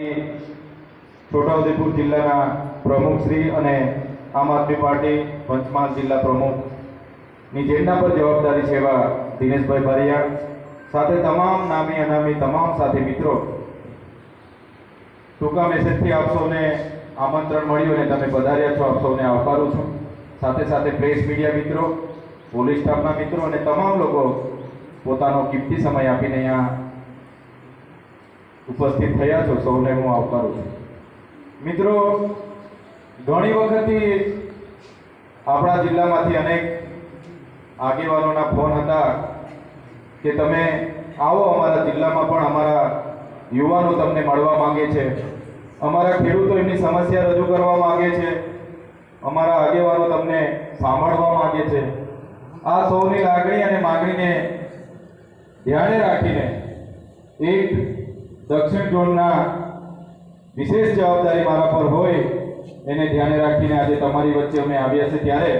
છોટાઉદેપુર જિલ્લાના પ્રમુખશ્રી અને આમ આદમી પાર્ટી પંચમહાલ જિલ્લા પ્રમુખની જેમના પર જવાબદારી છે એવા દિનેશભાઈ બારિયા સાથે તમામ નામી અનામી તમામ સાથી મિત્રો, ટૂંકા મેસેજથી આપ સૌને આમંત્રણ મળ્યું અને તમે પધાર્યા છો, આપ સૌને આવકારું છું. સાથે સાથે પ્રેસ મીડિયા મિત્રો, પોલીસ સ્ટાફના મિત્રો અને તમામ લોકો પોતાનો કિંમતી સમય આપીને અહીંયા ઉપસ્થિત થયા છો, સૌને હું આવકારું છું. મિત્રો, ઘણી વખતથી આપણા જિલ્લામાંથી અનેક આગેવાનોના ફોન હતા કે તમે આવો અમારા જિલ્લામાં પણ અમારા યુવાનો તમને મળવા માંગે છે. અમારા ખેડૂતો એમની સમસ્યા રજૂ કરવા માંગે છે. અમારા આગેવાનો તમને સાંભળવા માંગે છે. આ સૌની લાગણી અને માગણીને ધ્યાને રાખીને એક દક્ષિણ ઝોનના વિશેષ જવાબદારી મારા પર હોય, એને ધ્યાને રાખીને આજે તમારી વચ્ચે અમે આવ્યા છે ત્યારે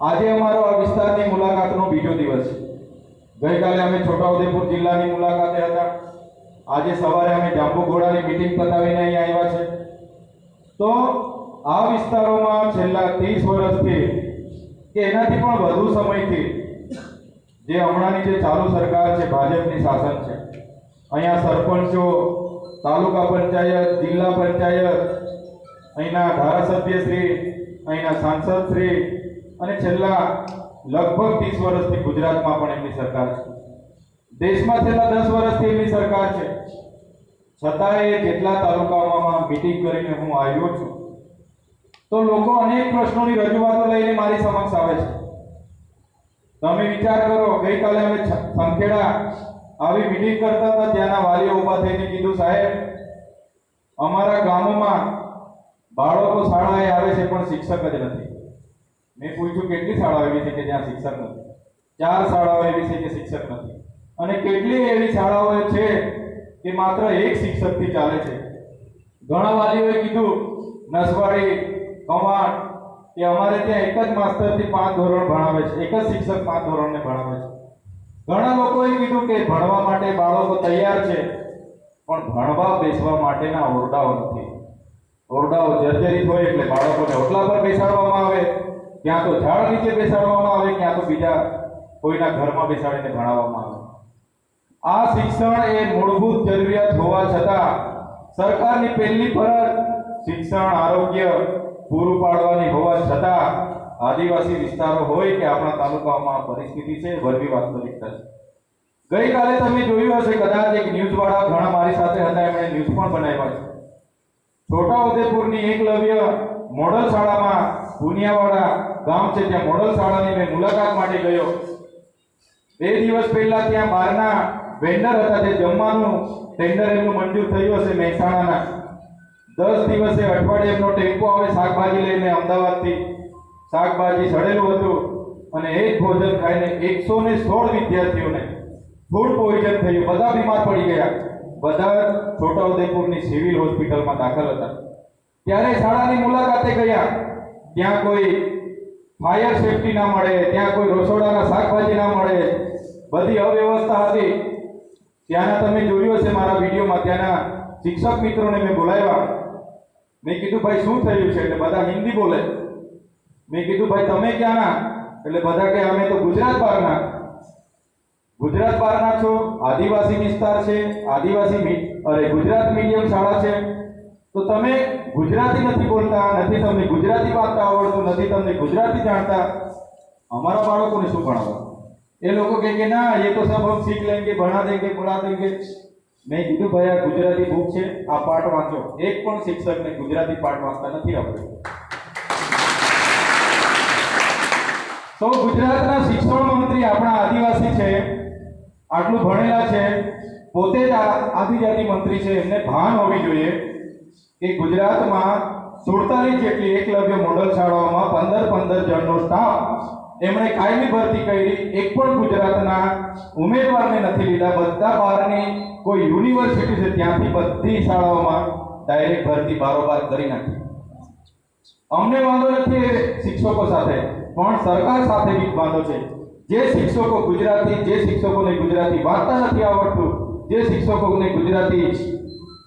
આજે અમારો આ વિસ્તારની મુલાકાતનો બીજો દિવસ છે. ગઈકાલે અમે છોટાઉદેપુર જિલ્લાની મુલાકાતે હતા. આજે સવારે અમે જાંબુઘોડાની મિટિંગ પતાવીને અહીં આવ્યા છે. તો આ વિસ્તારોમાં છેલ્લા ત્રીસ વર્ષથી કે એનાથી પણ વધુ સમયથી જે હમણાંની જે ચાલુ સરકાર છે, ભાજપની શાસન છે અહીંયા સરપંચો તાલુકા પંચાયત, જિલ્લા પંચાયત, અહીંના ધારાસભ્યશ્રી અહીંના સાંસદશ્રી અને છેલ્લા લગભગ ત્રીસ વર્ષથી ગુજરાતમાં પણ એમની સરકાર છે. દેશમાં છેલ્લા દસ વર્ષથી એમની સરકાર છે. છતાંય જેટલા તાલુકાઓમાં મિટિંગ કરીને હું આવ્યો છું, તો લોકો અનેક પ્રશ્નોની રજૂઆતો લઈને મારી સમક્ષ આવે છે. તમે વિચાર કરો, ગઈકાલે અમે સંખેડા આવી મિટિંગ કરતા હતા ત્યાંના વાલીઓ ઊભા થઈને કીધું, સાહેબ, અમારા ગામોમાં બાળકો શાળાએ આવે છે, પણ શિક્ષક જ નથી. મેં પૂછ્યું, કેટલી શાળાઓ એવી છે કે જ્યાં શિક્ષક નથી? ચાર શાળાઓ એવી છે કે શિક્ષક નથી. અને કેટલી એવી શાળાઓ છે કે માત્ર એક શિક્ષકથી ચાલે છે? ઘણા વાલીઓએ કીધું, નસવાડી કમાટ કે અમારે ત્યાં એક જ માસ્તરથી પાંચ ધોરણ ભણાવે છે, એક જ શિક્ષક પાંચ ધોરણને ભણાવે છે. ઘણા લોકોએ કીધું કે ભણવા માટે બાળકો તૈયાર છે, પણ ભણવા બેસવા માટેના ઓરડાઓ નથી. ઓરડાઓ જર્જરિત હોય એટલે બાળકોને ઓટલા પર બેસાડવામાં આવે, ક્યાં તો ઝાડ નીચે બેસાડવામાં આવે, ક્યાં તો બીજા કોઈના ઘરમાં બેસાડીને ભણાવવામાં આવે. આ શિક્ષણ એ મૂળભૂત જરૂરિયાત હોવા છતાં સરકારની પહેલી ફરજ શિક્ષણ આરોગ્ય પૂરું પાડવાની હોવા છતાં આદિવાસી વિસ્તારો હોય કે આપણા તાલુકાઓમાં આ પરિસ્થિતિ છે, વરવી વાસ્તવિકતા છે ગઈકાલે તમે જોયું હશે કદાચ એક ન્યૂઝ વાળા ઘણા મારી સાથે હતા, એમણે ન્યૂઝ પણ બનાવ્યા છે. છોટાઉદેપુરની એકલવ્ય મોડલ શાળામાં પુનિયાવાડા ગામ છે, ત્યાં મોડલ શાળાની મેં મુલાકાત માટે ગયો. બે દિવસ પહેલા ત્યાં બહારના વેન્ડર હતા જે જમવાનું ટેન્ડર એમનું મંજૂર થયું હશે મહેસાણાના. દસ દિવસે અઠવાડિયે એમનો ટેમ્પો આવે, શાકભાજી લઈને અમદાવાદથી શાકભાજી સડેલું હતું અને એ જ ભોજન ખાઈને એકસો ને સોળ વિદ્યાર્થીઓને ફૂડ પોઈઝન થયું. બધા બીમાર પડી ગયા. બધા છોટાઉદેપુરની સિવિલ હોસ્પિટલમાં દાખલ હતા. ત્યારે શાળાની મુલાકાતે ગયા. ત્યાં કોઈ ફાયર સેફટી ના મળે, ત્યાં કોઈ રસોડાના શાકભાજી ના મળે. બધી અવ્યવસ્થા હતી. ત્યાંના તમે જોયું હશે મારા વિડીયોમાં, ત્યાંના શિક્ષક મિત્રોને મેં બોલાવ્યા. મેં કીધું, ભાઈ, શું થયું છે? એટલે બધા હિન્દી બોલે. મેં કીધું, ભાઈ, તમે ક્યાંના? એટલે બધા કે અમે તો ગુજરાત બહારના. ગુજરાત બહારના છો, આદિવાસી વિસ્તાર છે, આદિવાસી અરે, ગુજરાત મીડિયમ શાળા છે. તો તમે ગુજરાતી નથી બોલતા, નથી તમને ગુજરાતી વાંચતા આવડતું, નથી તમને ગુજરાતી જાણતા. અમારા બાળકોને શું ભણાવો? એ લોકો કહે કે, ના, એ તો સબ હમ શીખ લેંગે, ભણા દેંગે, પઢા દેંગે. મેં કીધું, ભાઈ, આ ગુજરાતી બુક છે, આ પાઠ વાંચો. એક પણ શિક્ષકને ગુજરાતી પાઠ વાંચતા નથી આવડતું. સૌ ગુજરાતના શિક્ષણ મંત્રી આપણા આદિવાસી છે. આટલું ભણેલા છે. પોતે જ આદિજાતિ મંત્રી છે. એમને ભાન હોવી જોઈએ કે ગુજરાતમાં સુડતાલીસ જેટલી એકલવ્ય મોડલ શાળાઓમાં પંદર પંદર જણનો સ્ટાફ એમણે કાયમી ભરતી કરી. એક પણ ગુજરાતના ઉમેદવારને નથી લીધા. બધા બહારની કોઈ યુનિવર્સિટી છે, ત્યાંથી બધી શાળાઓમાં ડાયરેક્ટ ભરતી બારોબાર કરી નાખી. અમને વાંધો નથી શિક્ષકો સાથે. પણ સરકાર સાથે વાંધો છે. જે શિક્ષકો ગુજરાતી, જે શિક્ષકોને ગુજરાતી વાંચતા નથી આવડતું, જે શિક્ષકોને ગુજરાતી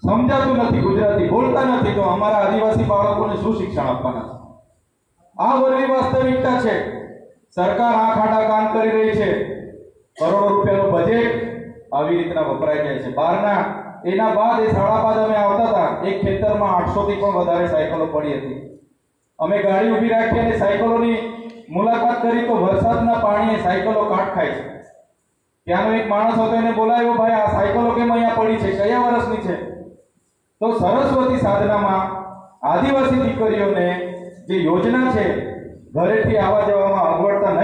સમજાતું નથી, ગુજરાતી બોલતા નથી, તો અમારા આદિવાસી બાળકોને શું શિક્ષણ આપવાના છે? આ વર્ગી વાસ્તવિકતા છે. સરકાર આ ખાડા કામ કરી રહી છે. કરોડો રૂપિયાનું બજેટ આવી રીતના વપરાઈ જાય છે. બહારના, એના બાદ એ શાળા બાદ અમે આવતા હતા. એક ખેતરમાં આઠસો થી પણ વધારે સાયકલો પડી હતી. અમે ગાડી ઊભી રાખી અને સાયકલોની મુલાકાત કરી તો વરસાદના પાણીએ સાયકલો કાટ ખાય છે. ત્યાંનો એક માણસ હતો એને બોલાવ્યો, ભાઈ, આ સાયકલો કેમ અહીંયા પડી છે? કયા વર્ષની છે? તો સરસ્વતી સાધનામાં આદિવાસી દીકરીઓને જે યોજના છે, ઘરેથી આવવા જવામાં અગવડતા